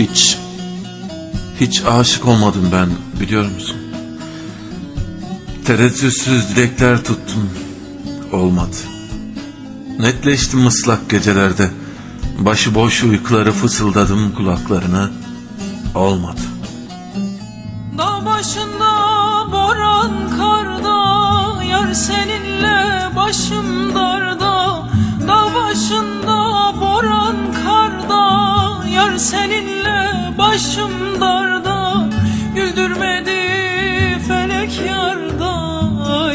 Hiç, hiç aşık olmadım ben biliyor musun? Tereddütsüz dilekler tuttum, olmadı. Netleştim ıslak gecelerde, başıboş uykuları fısıldadım kulaklarına, olmadı. Dağ başında boran karda Yar seninle başım darda Güldürmedi felek yarda.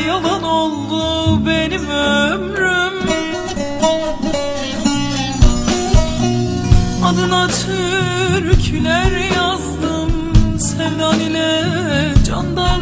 Yalan oldu benim ömrüm. Adına türküler yazdım Sevdan ile candan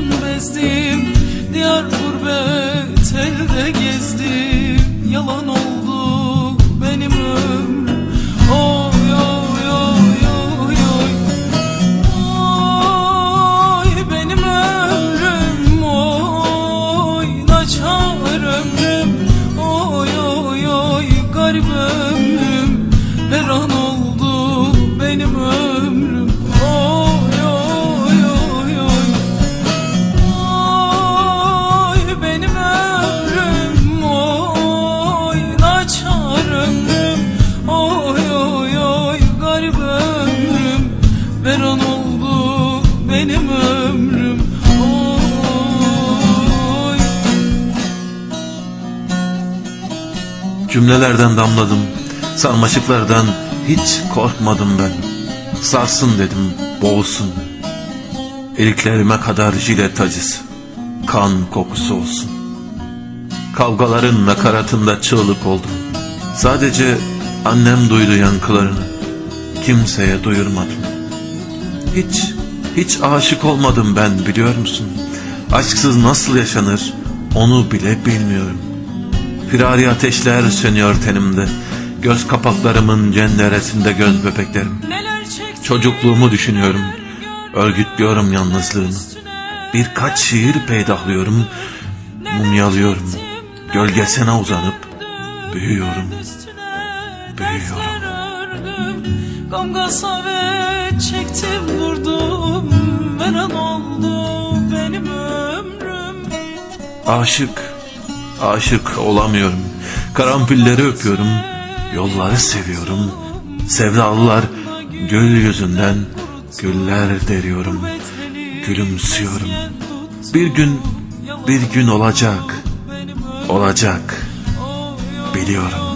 Cümlelerden damladım, sarmaşıklardan hiç korkmadım ben. Sarsın dedim, boğulsun. İliklerime kadar jilet acısı, kan kokusu olsun. Kavgaların nakaratında çığlık oldum. Sadece annem duydu yankılarını. Kimseye duyurmadım. Hiç, hiç aşık olmadım ben biliyor musun? Aşksız nasıl yaşanır onu bile bilmiyorum. Firari ateşler sönüyor tenimde. Göz kapaklarımın cenderesinde göz bebeklerim. Çocukluğumu düşünüyorum. Örgütlüyorum yalnızlığımı. Birkaç şiir peydahlıyorum. Mumyalıyorum. Gölgesine uzanıp büyüyorum. Büyüyorum. Gamga savet çektim durdum. Meran oldu benim ömrüm. Aşık, aşık olamıyorum. Karanfilleri öpüyorum. Yolları seviyorum. Sevdalılar gül yüzünden güller deriyorum. Gülümsüyorum. Bir gün, bir gün olacak. Olacak. Biliyorum.